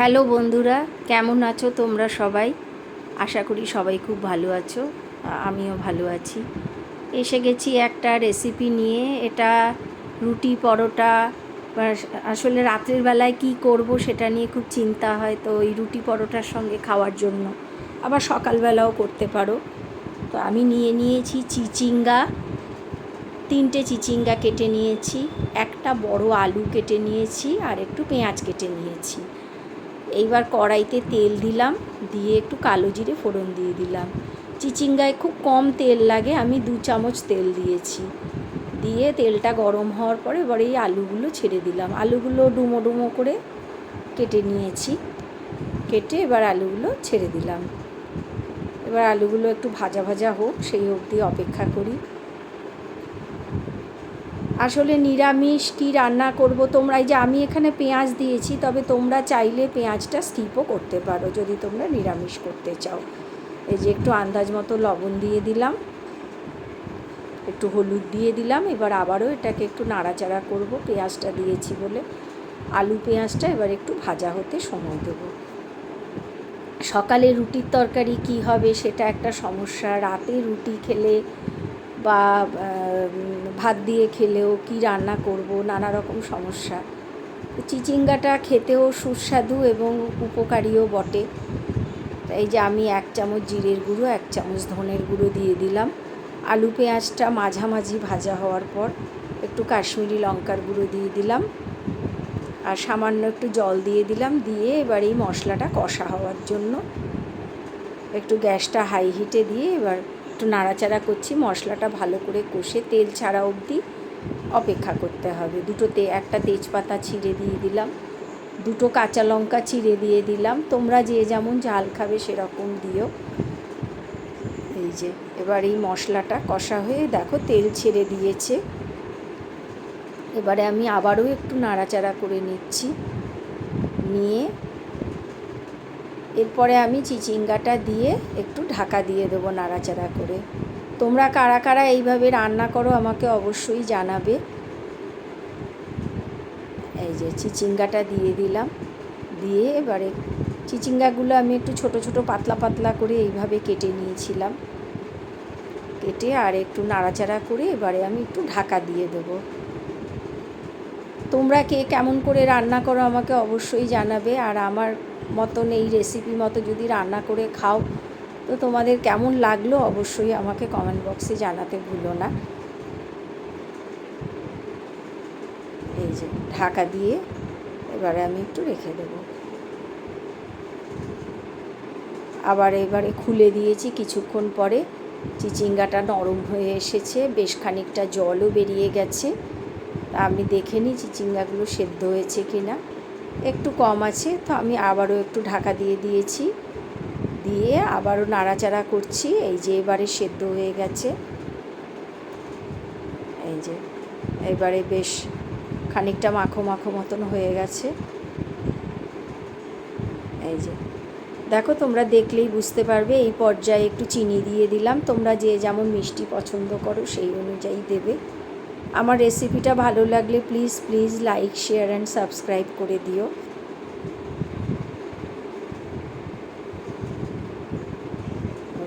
Hello বন্ধুরা, কেমন আছো তোমরা সবাই? আশা করি সবাই খুব ভালো আছো আমিও ভালো আছি। এসে গেছি একটা রেসিপি নিয়ে, এটা রুটি পরোটা আসলে রাত্রের বেলায় কি করব সেটা নিয়ে খুব চিন্তা হয় তো ওই রুটি পরোটার সঙ্গে খাওয়ার জন্য। আবার সকালবেলাও করতে পারো। তো আমি নিয়ে নিয়েছি চিচিঙ্গা, তিনটে চিচিঙ্গা কেটে নিয়েছি, একটা বড় আলু কেটে নিয়েছি আর একটু পেঁয়াজ কেটে নিয়েছি। এইবার কড়াইতে তেল দিলাম, দিয়ে একটু কালো জিরে ফোড়ন দিয়ে দিলাম। চিচিঙ্গায় খুব কম তেল লাগে, আমি দু চামচ তেল দিয়েছি। দিয়ে তেলটা গরম হওয়ার পরে এবার এই আলুগুলো ছেড়ে দিলাম। আলুগুলো ডুমো ডুমো করে কেটে নিয়েছি। কেটে এবার আলুগুলো ছেড়ে দিলাম। এবার আলুগুলো একটু ভাজা ভাজা হোক, সেই অবধি অপেক্ষা করি। আসলে নিরামিষ কি রান্না করব? তোমরা এই যে আমি এখানে পেঁয়াজ দিয়েছি, তবে তোমরা চাইলে পেঁয়াজটা স্কিপও করতে পারো যদি তোমরা নিরামিষ করতে চাও। এই যে একটু আন্দাজ মতো লবণ দিয়ে দিলাম। একটু হলুদ দিয়ে দিলাম, এবার আবারও এটাকে একটু নাড়াচাড়া করব, পেঁয়াজটা দিয়েছি বলে। আলু পেঁয়াজটা এবার একটু ভাজা হতে সময় দেবো। সকালে রুটির তরকারি কি হবে সেটা একটা সমস্যা। রাতে রুটি খেলে বা ভাত দিয়ে খেলেও কি রান্না করব, নানা রকম সমস্যা। চিচিঙ্গাটা খেতেও সুস্বাদু এবং উপকারীও বটে। এই যে আমি এক চামচ জিরের গুঁড়ো, এক চামচ ধনের গুঁড়ো দিয়ে দিলাম। আলু পেঁয়াজটা মাঝামাঝি ভাজা হওয়ার পর একটু কাশ্মীরি লঙ্কার গুঁড়ো দিয়ে দিলাম। আর সামান্য একটু জল দিয়ে দিলাম, দিয়ে এবার এই মশলাটা কষা হওয়ার জন্য। একটু গ্যাসটা হাই হিটে দিয়ে এবার একটু নাড়াচাড়া করছি, মশলাটা ভালো করে কষে তেল ছাড়া অবধি অপেক্ষা করতে হবে। দুটো তে একটা তেজপাতা ছিঁড়ে দিয়ে দিলাম, দুটো কাঁচা লঙ্কা চিড়ে দিয়ে দিলাম। তোমরা যে যেমন ঝাল খাবে সেরকম দিও। এই যে, এবার এই মশলাটা কষা হয়ে দেখো তেল ছেড়ে দিয়েছে। এবারে আমি আবারও একটু নাড়াচাড়া করে নিচ্ছি, নিয়ে এরপরে আমি চিচিঙ্গাটা দিয়ে একটু ঢাকা দিয়ে দেবো নাড়াচাড়া করে। তোমরা কারা কারা এইভাবে রান্না করো আমাকে অবশ্যই জানাবে। এই যে চিচিঙ্গাটা দিয়ে দিলাম। দিয়ে এবারে চিচিঙ্গাগুলো আমি একটু ছোট ছোট পাতলা পাতলা করে এইভাবে কেটে নিয়েছিলাম। কেটে আর একটু নাড়াচাড়া করে এবারে আমি একটু ঢাকা দিয়ে দেবো। তোমরা কে কেমন করে রান্না করো আমাকে অবশ্যই জানাবে। আর আমার মতন এই রেসিপি মতো যদি রান্না করে খাও, তো তোমাদের কেমন লাগল অবশ্যই আমাকে কমেন্ট বক্সে জানাতে ভুলো না। এই যে, ঢাকা দিয়ে এবারে আমি একটু রেখে দেবো। আবার এবারে খুলে দিয়েছি কিছুক্ষণ পরে। চিচিঙ্গাটা নরম হয়ে এসেছে, বেশ খানিকটা জলও বেরিয়ে গেছে। তা আমি দেখে নিই চিচিঙ্গাগুলো সেদ্ধ হয়েছে কি না একটু কম আছে, তো আমি আবারও একটু ঢাকা দিয়ে দিয়েছি। দিয়ে আবারও নাড়াচাড়া করছি, এই যে এবারে সেদ্ধ হয়ে গেছে। এই যে, এবারে বেশ খানিকটা মাখো মাখো মতন হয়ে গেছে। এই যে, দেখো তোমরা দেখলেই বুঝতে পারবে, এই পর্যায়ে একটু চিনি দিয়ে দিলাম। তোমরা যে যেমন মিষ্টি পছন্দ করো, সেই অনুযায়ী দেবে। আমার রেসিপিটা ভালো লাগলে please please like share and subscribe করে দিও।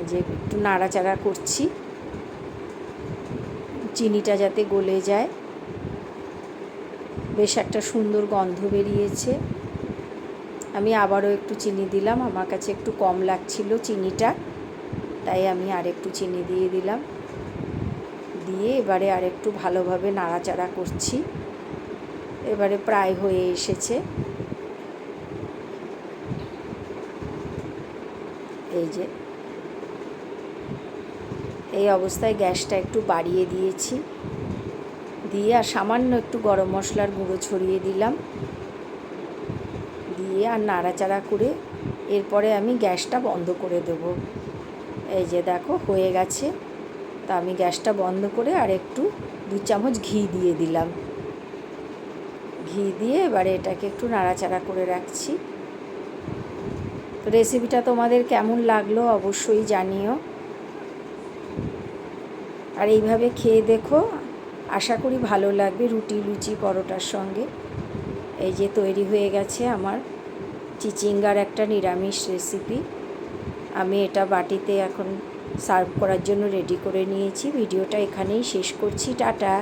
যে একটু নাড়াচাড়া করছি। চিনিটা যাতে গলে যায়। বেশ একটা সুন্দর গন্ধ বেরিয়েছে। আমি আবারও একটু চিনি দিলাম, আমার কাছে একটু কম লাগছিল চিনিটা, তাই আমি আর একটু চিনি দিয়ে দিলাম। দিয়ে এবারে আর একটু ভালোভাবে নাড়াচাড়া করছি। এবারে প্রায় হয়ে এসেছে। এই যে। এই অবস্থায় গ্যাসটা একটু বাড়িয়ে দিয়েছি। দিয়ে আর সামান্য একটু গরম মশলার গুঁড়ো ছড়িয়ে দিলাম। দিয়ে আর নাড়াচাড়া করে এরপরে আমি গ্যাসটা বন্ধ করে দেবো। এই যে দেখো, হয়ে গেছে। তা আমি গ্যাসটা বন্ধ করে আর একটু দু চামচ ঘি দিয়ে দিলাম। ঘি দিয়ে এবারে এটাকে একটু নাড়াচাড়া করে রাখছি। রেসিপিটা তোমাদের কেমন লাগল অবশ্যই জানিও। আর এইভাবে খেয়ে দেখো, আশা করি ভালো লাগবে রুটি, লুচি, পরোটার সঙ্গে। এই যে তৈরি হয়ে গেছে আমার চিচিঙ্গার একটা নিরামিষ রেসিপি। আমি এটা বাটিতে এখন সার্ভ করার জন্য রেডি করে নিয়েছি। ভিডিওটা এখানেই শেষ করছি। টাটা।